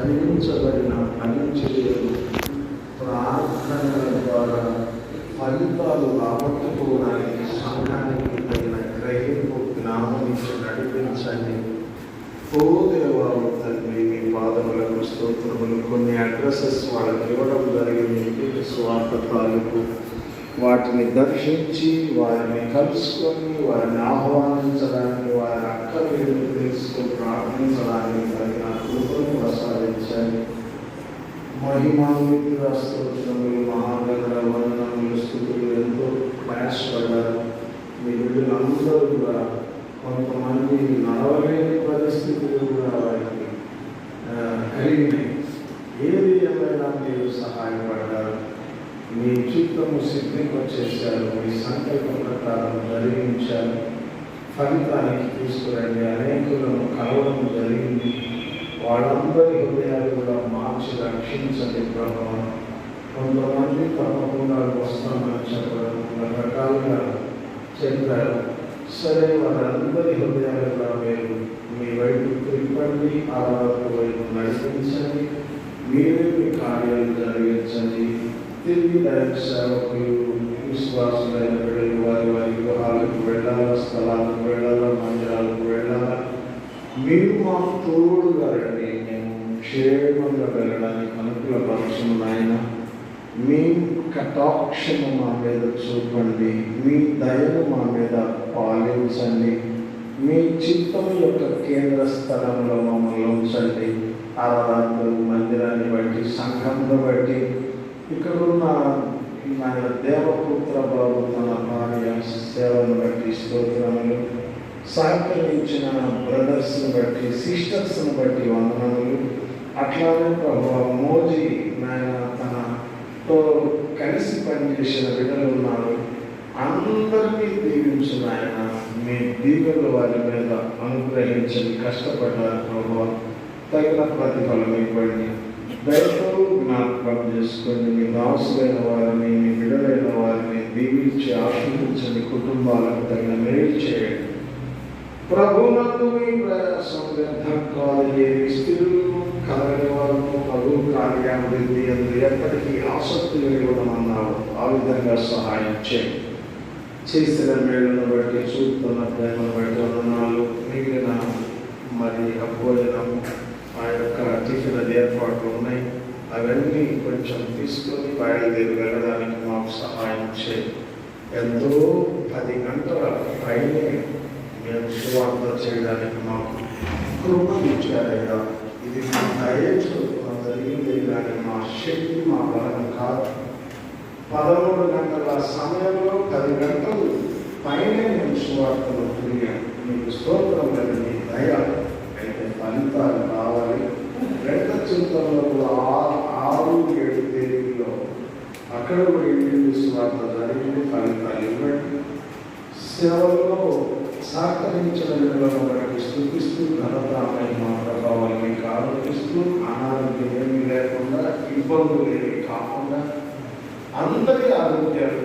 ధరించబడిన పనిచేయలు ప్రార్థనల ద్వారా ఫలితాలు రాబట్టుకోవడానికి సంఘానికి తగిన గ్రహింపు జ్ఞానం నడిపించండి. ఓ దేవాలు తండ్రి మీ పాదములకు స్తోత్రములు. కొన్ని అడ్రసెస్ వాళ్ళకి ఇవ్వడం జరిగింది. స్వార్థ తాలూకు వాటిని దర్శించి వారిని కలుసుకొని వారిని ఆహ్వానించడానికి వారి అక్కర్లు తెలుసుకొని ప్రార్థించడానికి తగిన కృపను ప్రసాదించండి మహిమాన్వితుల స్తోత్రములు మహాగణ వందనములు స్థుతులు ఎంతో ప్రయాసపడ్డారు మీ బిడ్డలందరూ కూడా కొంతమంది నడవలేని పరిస్థితులు కూడా వారికి ఆ, కలిగినాయి ఏది ఏమైనా మీరు సహాయపడ్డారు మీ చిత్తము సిద్ధింపచేశారు మీ సంకల్పం ప్రకారం జరిగించారు. ఫలితానికి తీసుకురండి. అనేకులను కలవడం జరిగింది. వాళ్ళందరి హృదయాలు కూడా మార్చి రక్షించండి ప్రభావం కొంతమంది తప్పకుండా వస్తామని చెప్పడం రకరకాలుగా చెప్పారు. సరే వారందరి హృదయాలు కూడా మీరు మీ వైపు తిప్పండి. ఆ వైపు నడిపించండి. మీరే మీ కార్యాలు జరిగించండి. తిరిగి దైవ సేవకులు విశ్వాసులైన వెళ్ళిన వారి వారి గృహాలకు వెళ్ళాలా స్థలాలకు వెళ్ళాలా మందిరాలకు వెళ్ళాలా మీరు మాకు తోడుగా రండి మేము క్షేమంగా వెళ్ళడానికి అనుకూలపరచము నాయన మీ కటాక్షము మా మీద చూపండి మీ దయను మా మీద పాలించండి మీ చిత్తం యొక్క కేంద్ర స్థలంలో మమ్మల్ని ఉంచండి ఆరాధనలు మందిరాన్ని బట్టి సంఘంలో బట్టి ఇక్కడున్న నా దేవపుత్ర బాబు తన భార్య సేవను బట్టి స్తోత్రములు సహకరించిన బ్రదర్స్ని బట్టి సిస్టర్స్ని బట్టి వందనములు. అట్లానే ప్రభు మోజీ నాయన తనతో కలిసి పనిచేసిన బిడ్డలు ఉన్నారు. అందరినీ దీవించిన ఆయన మీ దీవెనలు వారి మీద అనుగ్రహించని కష్టపడ్డారు ప్రభు తగిన ప్రతిఫలం ఇవ్వండి. దయతో జ్ఞాపకం చేసుకోండి. మీ దాసులైన వారిని మీ బిడ్డలైన వారిని దీవించి ఆశీర్వించండి కుటుంబాలకు తగిన మేలు చేయండి. ప్రభునందు మీ ప్రయాసం వ్యర్థం కాదు. ఏ స్త్రీలు కలగని వారు ప్రభు కార్యాభివృద్ధి అందు ఎప్పటికీ ఆసక్తి కలిగడం ఆ విధంగా సహాయం చేయండి. చేసిన మేళను బట్టి చూస్తున్న ప్రేమను బట్టి వందనాలు. మిగిలిన మరి భోజనము ఆ యొక్క టిఫిన్ అది ఏర్పాట్లు ఉన్నాయి. అవన్నీ కొంచెం తీసుకొని బయలుదేరి వెళ్ళడానికి మాకు సహాయం చేయండి ఎంతో పది గంటల పైనే మేము సువార్త చేయడానికి మాకు కృప ఇచ్చారయ్యా. ఇది మా దయచూపున జరిగింది కానీ మా శక్తి మా బలం కాదు. పదమూడు గంటల సమయంలో పది గంటలు పైనే మేము సువార్తలు తిరిగాం. మీకు స్తోత్రం అక్కడ కూడా ఇంటి సువార్త జరిగింది ఫలితాలు ఇవ్వండి సేవల్లో సహకరించిన విధులను స్థుతిస్తూ ఘనత ప్రభావాలు మీకు ఆరోపిస్తూ అనారోగ్యం ఏమీ లేకుండా ఇబ్బందులు ఏమీ కాకుండా అందరి ఆరోగ్యాలు